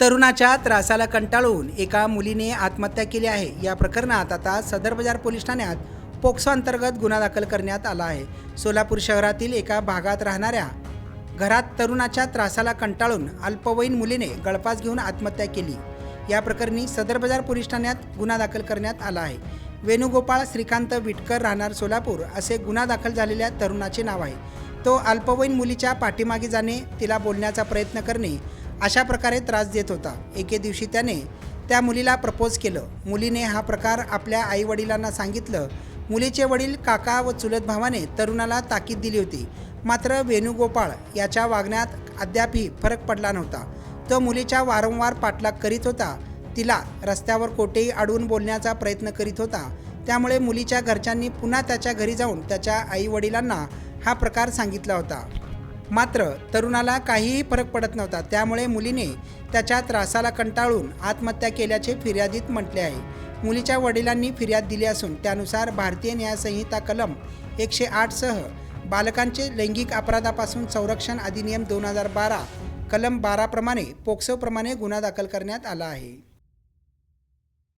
तरुणाच्या त्रासाला कंटाळून एका मुलीने आत्महत्या केली आहे. या प्रकरणात आता सदर बाजार पोलीस ठाण्यात पोक्सो अंतर्गत गुन्हा दाखल करण्यात आला आहे. सोलापूर शहरातील एका भागात राहणाऱ्या घरात तरुणाच्या त्रासाला कंटाळून अल्पवयीन मुलीने गळफास घेऊन आत्महत्या केली. या प्रकरणी सदर बाजार पोलीस ठाण्यात गुन्हा दाखल करण्यात आला आहे. वेणुगोपाळ श्रीकांत विटकर राहणार सोलापूर असे गुन्हा दाखल झालेल्या तरुणाचे नाव आहे. तो अल्पवयीन मुलीच्या पाठीमागे जाणे तिला बोलण्याचा प्रयत्न करणे अशा प्रकारे त्रास देत होता. एके दिवशी त्याने त्या मुलीला प्रपोज केलं. मुलीने हा प्रकार आपल्या आईवडिलांना सांगितलं. मुलीचे वडील काका व चुलत भावाने तरुणाला ताकीद दिली होती. मात्र वेणुगोपाळ याच्या वागण्यात अद्यापही फरक पडला नव्हता. तो मुलीच्या वारंवार पाठलाग करीत होता. तिला रस्त्यावर कोठेही अडवून बोलण्याचा प्रयत्न करीत होता. त्यामुळे मुलीच्या घरच्यांनी पुन्हा त्याच्या घरी जाऊन त्याच्या आईवडिलांना हा प्रकार सांगितला होता. मात्र तरुणाला काहीही फरक पडत नव्हता. त्यामुळे मुलीने त्याच्या त्रासाला कंटाळून आत्महत्या केल्याचे फिर्यादीत म्हटले आहे. मुलीच्या वडिलांनी फिर्याद दिली असून त्यानुसार भारतीय न्यायसंहिता कलम एकशे आठसह बालकांचे लैंगिक अपराधापासून संरक्षण अधिनियम दोन हजार बारा कलम बाराप्रमाणे पोक्सोप्रमाणे गुन्हा दाखल करण्यात आला आहे.